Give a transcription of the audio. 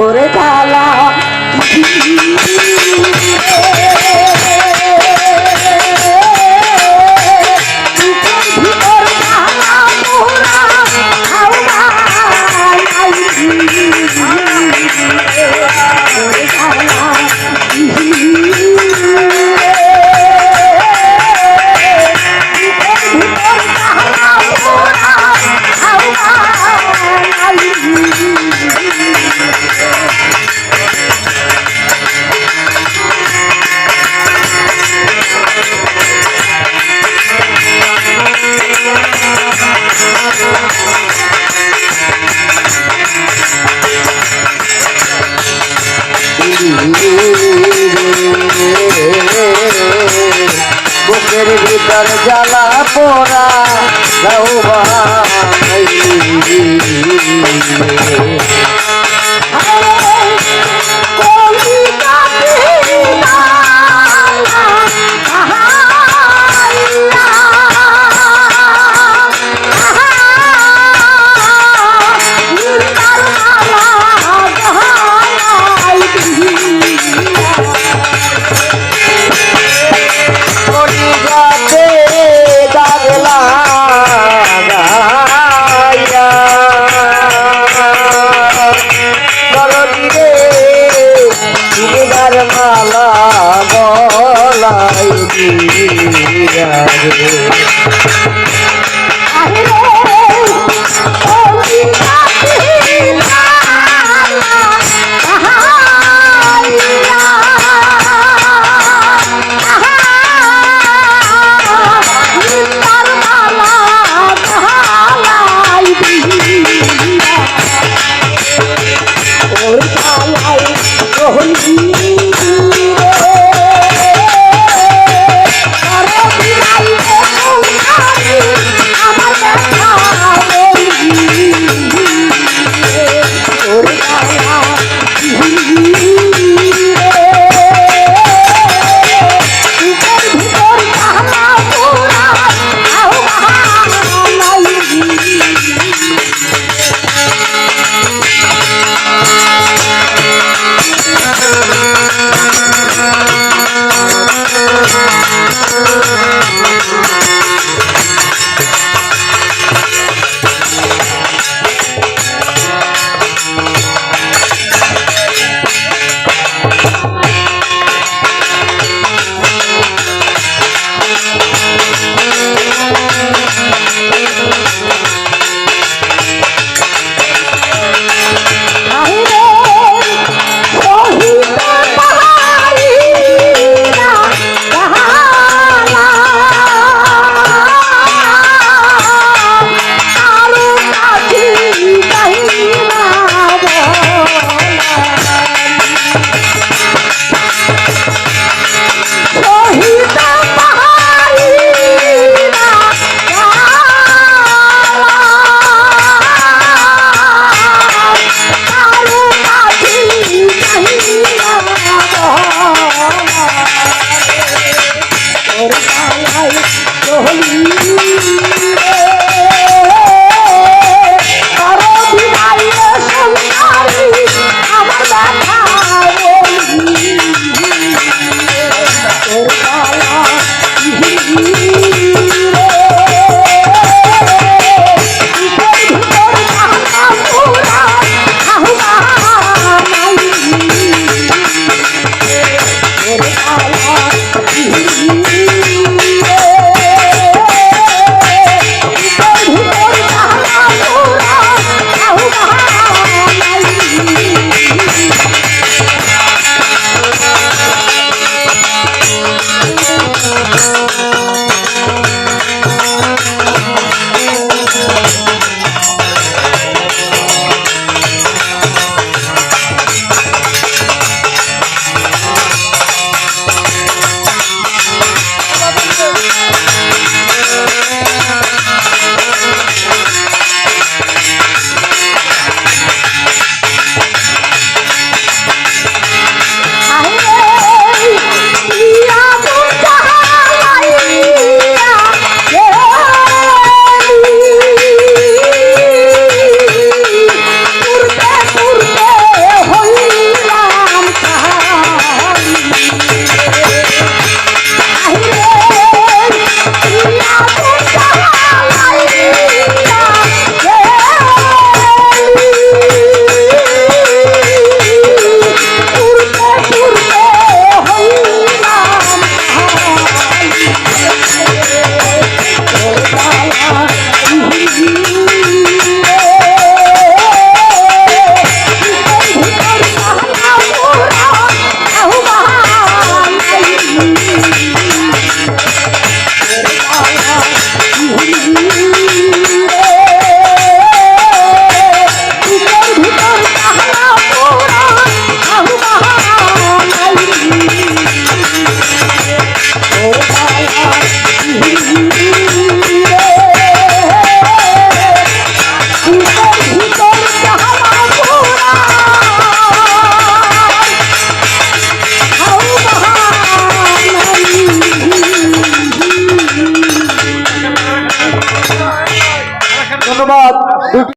ওরে জ্বালা বুকের ভিতর জ্বালা পোড়া যাও মালা গলাই দিয়া রে।